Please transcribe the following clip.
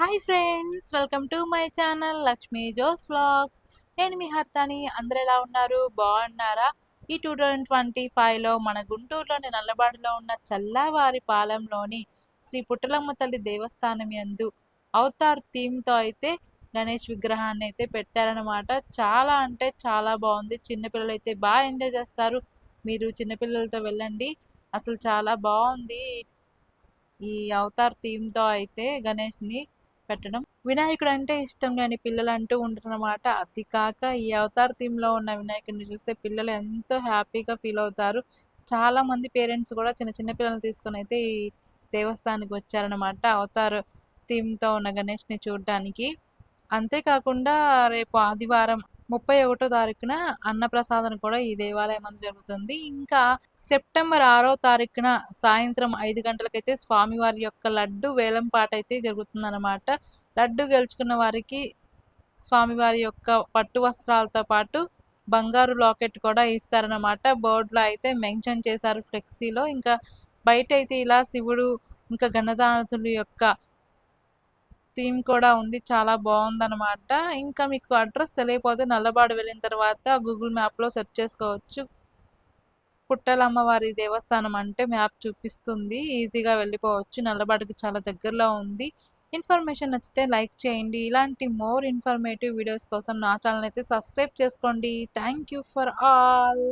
Hi friends welcome to my channel Lakshmi Jo's vlogs నేను మీ హర్తాని. అందరు ఎలా ఉన్నారు? బాగున్నారా? ఈ టూ థౌజండ్ ట్వంటీ ఫైవ్లో మన గుంటూరులోని నల్లబాడులో ఉన్న చల్లవారి పాలెంలోని శ్రీ పుట్టలమ్మ తల్లి దేవస్థానం యందు అవతార్ థీమ్తో అయితే గణేష్ విగ్రహాన్ని అయితే పెట్టారనమాట చాలా అంటే చాలా బాగుంది. చిన్నపిల్లలు అయితే బాగా ఎంజాయ్ చేస్తారు. మీరు చిన్నపిల్లలతో వెళ్ళండి. అసలు చాలా బాగుంది. ఈ అవతార్ థీమ్తో అయితే గణేష్ని పెట్టడం. వినాయకుడు అంటే ఇష్టం లేని పిల్లలు అంటూ ఉంటారన్నమాట అది కాక ఈ అవతార్ థీమ్లో ఉన్న వినాయకుడిని చూస్తే పిల్లలు ఎంతో హ్యాపీగా ఫీల్ అవుతారు. చాలా మంది పేరెంట్స్ కూడా చిన్న చిన్న పిల్లల్ని తీసుకొని అయితే ఈ దేవస్థానానికి వచ్చారనమాట అవతార్ థీమ్తో ఉన్న గణేష్ని చూడడానికి. అంతేకాకుండా రేపు ఆదివారం ముప్పై ఒకటో తారీఖున అన్నప్రసాదం కూడా ఈ దేవాలయం అందు జరుగుతుంది. ఇంకా సెప్టెంబర్ ఆరో తారీఖున సాయంత్రం ఐదు గంటలకైతే స్వామివారి యొక్క లడ్డు వేలం పాట అయితే జరుగుతుందన్నమాట. లడ్డు గెలుచుకున్న వారికి స్వామివారి యొక్క పట్టు వస్త్రాలతో పాటు బంగారు లాకెట్ కూడా ఇస్తారనమాట బోర్డులో అయితే మెన్షన్ చేశారు ఫ్లెక్సీలో. ఇంకా బయట అయితే ఇలా శివుడు ఇంకా గణదానతుల యొక్క థీమ్ కూడా ఉంది. చాలా బాగుందన్నమాట. ఇంకా మీకు అడ్రస్ తెలియకపోతే నల్లబాడు వెళ్ళిన తర్వాత గూగుల్ మ్యాప్లో సెర్చ్ చేసుకోవచ్చు. పుట్టలమ్మవారి దేవస్థానం అంటే మ్యాప్ చూపిస్తుంది. ఈజీగా వెళ్ళిపోవచ్చు. నల్లబాడుకి చాలా దగ్గరలో ఉంది. ఇన్ఫర్మేషన్ నచ్చితే లైక్ చేయండి. ఇలాంటి మోర్ ఇన్ఫర్మేటివ్ వీడియోస్ కోసం నా ఛానల్ అయితే సబ్స్క్రైబ్ చేసుకోండి. Thank you for all.